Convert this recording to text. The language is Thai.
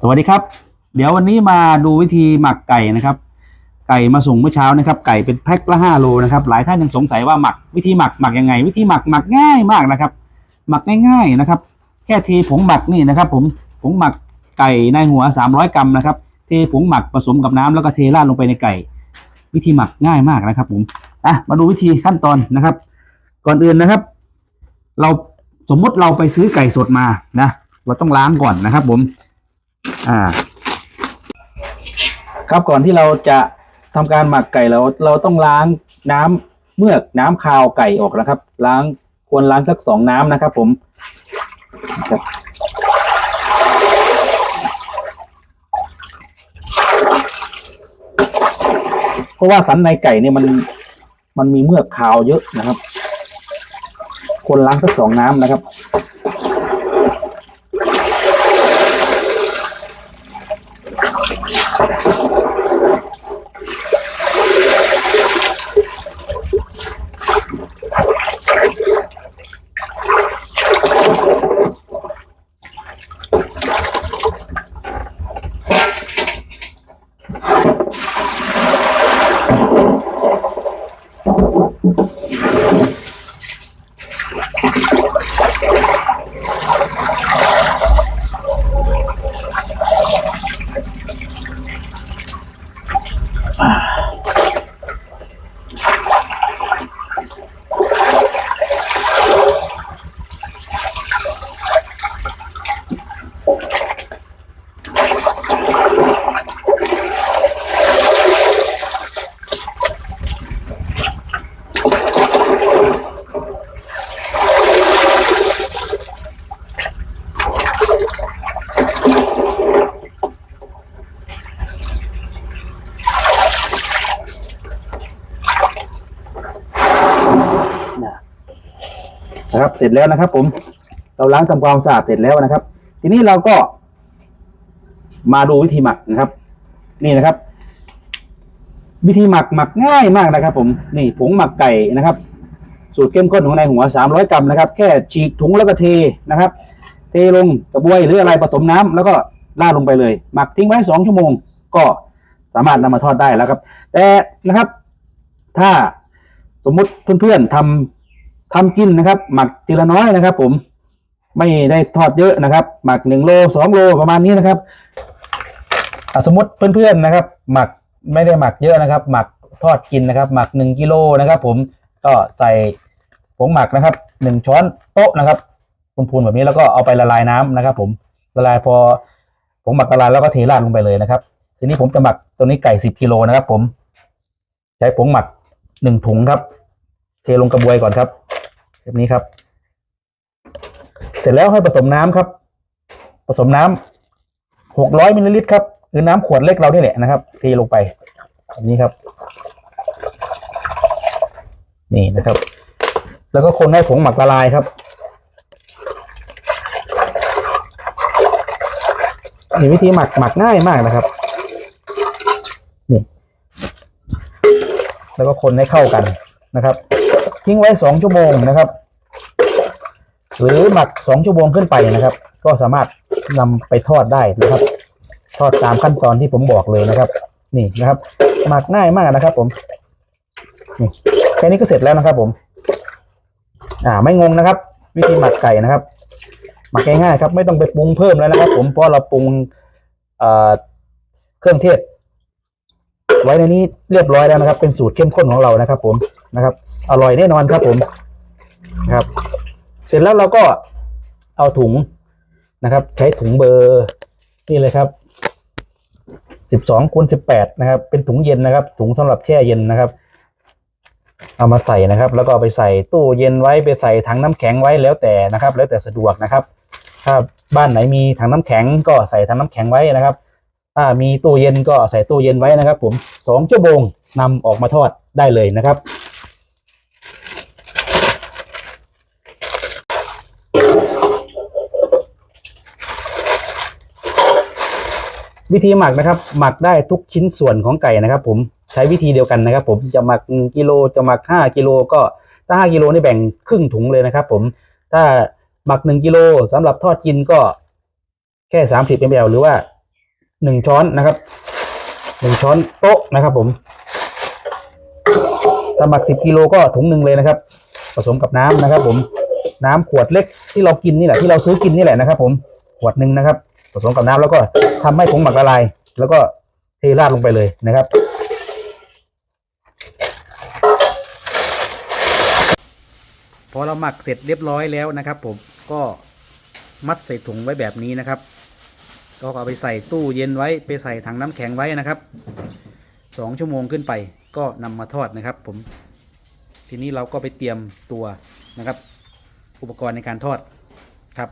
สวัสดีครับ เดี๋ยววันนี้มาดูวิธีหมักไก่นะครับ ไก่มาส่งเมื่อเช้านะครับ ไก่เป็นแพ็คละห้าโลนะครับ หลายท่านยังสงสัยว่าหมักวิธีหมักหมักยังไง วิธีหมักหมักง่ายมากนะครับ หมักง่ายๆนะครับ แค่เทผงหมักนี่นะครับ ผมผงหมักไก่ในหัวสามร้อยกรัมนะครับเทผงหมักผสมกับน้ำแล้วก็เทราดลงไปในไก่ วิธีหมักง่ายมากนะครับ ผมอะมาดูวิธีขั้นตอนนะครับ ก่อนอื่นนะครับ เราสมมุติเราไปซื้อไก่สดมานะเราต้องล้างก่อนนะครับ ผม อ่า ครับก่อนที่เราจะทำการหมักไก่เราเราต้องล้างน้ำเมือกน้ำคาวไก่ออกนะครับ ล้างควรล้างสักสองน้ำนะครับ ผมเพราะว่าสันในไก่เนี่ยมันมันมีเมือกคาวเยอะนะครับควรล้างสักสองน้ำนะครับ Gracias. นะครับ เสร็จแล้วนะครับ ผม เราล้างทำความสะอาดเสร็จแล้วนะครับ ทีนี้เราก็มาดูวิธีหมักนะครับ นี่นะครับ วิธีหมักหมักง่ายมากนะครับ ผม นี่ผงหมักไก่นะครับ สูตรเข้มข้นของนายหัวสามร้อยกรัมนะครับ แค่ฉีกถุงแล้วก็เทนะครับ เทลงกระบวยหรืออะไรผสมน้ำแล้วก็ราลงไปเลย หมักทิ้งไว้สองชั่วโมง ก็สามารถนำมาทอดได้แล้วครับ แต่นะครับ ถ้า สมมุติเพื่อนๆทำทำกินนะครับ หมักทีละน้อยนะครับ ผมไม่ได้ทอดเยอะนะครับ หมักหนึ่งโลสองโลประมาณนี้นะครับสมมติเพื่อนๆนะครับ หมักไม่ได้หมักเยอะนะครับ หมักทอดกินนะครับ หมักหนึ่งกิโลนะครับ ผมก็ใส่ผงหมักนะครับหนึ่งช้อนโต๊ะนะครับพูนๆแบบนี้แล้วก็เอาไปละลายน้ำนะครับ ผมละลายพอผงหมักละลายแล้วก็เทราดลงไปเลยนะครับ ทีนี้ผมจะหมักตัวนี้ไก่สิบกิโลนะครับ ผม ใช้ผงหมัก หนึ่งถุงครับ เทลงกระบวยก่อนครับแบบนี้ครับ เสร็จแล้วให้ผสมน้ำครับ ผสมน้ำหกร้อยมิลลิลิตรครับคือน้ำขวดเล็กเรานี่แหละนะครับ เทลงไปแบบนี้ครับ นี่นะครับ แล้วก็คนให้ผงหมักละลายครับนี่วิธีหมักหมักง่ายมากนะครับ นี่ แล้วก็คนให้เข้ากันนะครับทิ้งไว้สองชั่วโมงนะครับ หรือหมักสองชั่วโมงขึ้นไปนะครับ ก็สามารถนำไปทอดได้นะครับ ทอดตามขั้นตอนที่ผมบอกเลยนะครับ นี่นะครับ หมักง่ายมากนะครับ ผมนี่แค่นี้ก็เสร็จแล้วนะครับ ผม อ่า ไม่งงนะครับ วิธีหมักไก่นะครับ หมักง่ายๆครับ ไม่ต้องไปปรุงเพิ่มแล้วนะครับ ผมเพราะเราปรุงเครื่องเทศ ไว้ในนี้เรียบร้อยแล้วนะครับ เป็นสูตรเข้มข้นของเรานะครับ ผมนะครับ อร่อยแน่นอนครับผมนะครับ เสร็จแล้วเราก็เอาถุงนะครับ ใช้ถุงเบอร์นี่เลยครับสิบสองคูณสิบแปดนะครับ เป็นถุงเย็นนะครับ ถุงสำหรับแช่เย็นนะครับ เอามาใส่นะครับ แล้วก็ไปใส่ตู้เย็นไว้ไปใส่ถังน้ำแข็งไว้แล้วแต่นะครับ แล้วแต่สะดวกนะครับ ถ้าบ้านไหนมีถังน้ำแข็งก็ใส่ถังน้ำแข็งไว้นะครับ ถ้ามีตู้เย็นก็ใส่ตู้เย็นไว้นะครับ ผมสองชั่วโมงนำออกมาทอดได้เลยนะครับวิธีหมักนะครับ หมักได้ทุกชิ้นส่วนของไก่นะครับ ผมใช้วิธีเดียวกันนะครับ ผมจะหมักหนึ่งกิโลจะหมักห้ากิโลก็ถ้าห้ากิโลนี่แบ่งครึ่งถุงเลยนะครับ ผมถ้าหมักหนึ่งกิโลสำหรับทอดกินก็แค่สามสิบมลหรือว่า หนึ่งช้อนนะครับหนึ่งช้อนโต๊ะนะครับ ผมถ้าหมักสิบกิโลก็ถุงหนึ่งเลยนะครับ ผสมกับน้ำนะครับ ผมน้ำขวดเล็กที่เรากินนี่แหละที่เราซื้อกินนี่แหละนะครับ ผมขวดหนึ่งนะครับ ผสมกับน้ำแล้วก็ทำให้ผงหมักละลาย แล้วก็เทราดลงไปเลยนะครับพอเราหมักเสร็จเรียบร้อยแล้วนะครับ ผมก็มัดใส่ถุงไว้แบบนี้นะครับ ก็เอาไปใส่ตู้เย็นไว้ไปใส่ถังน้ำแข็งไว้นะครับสองชั่วโมงขึ้นไปก็นำมาทอดนะครับ ผม ทีนี้เราก็ไปเตรียมตัวนะครับ อุปกรณ์ในการทอดครับ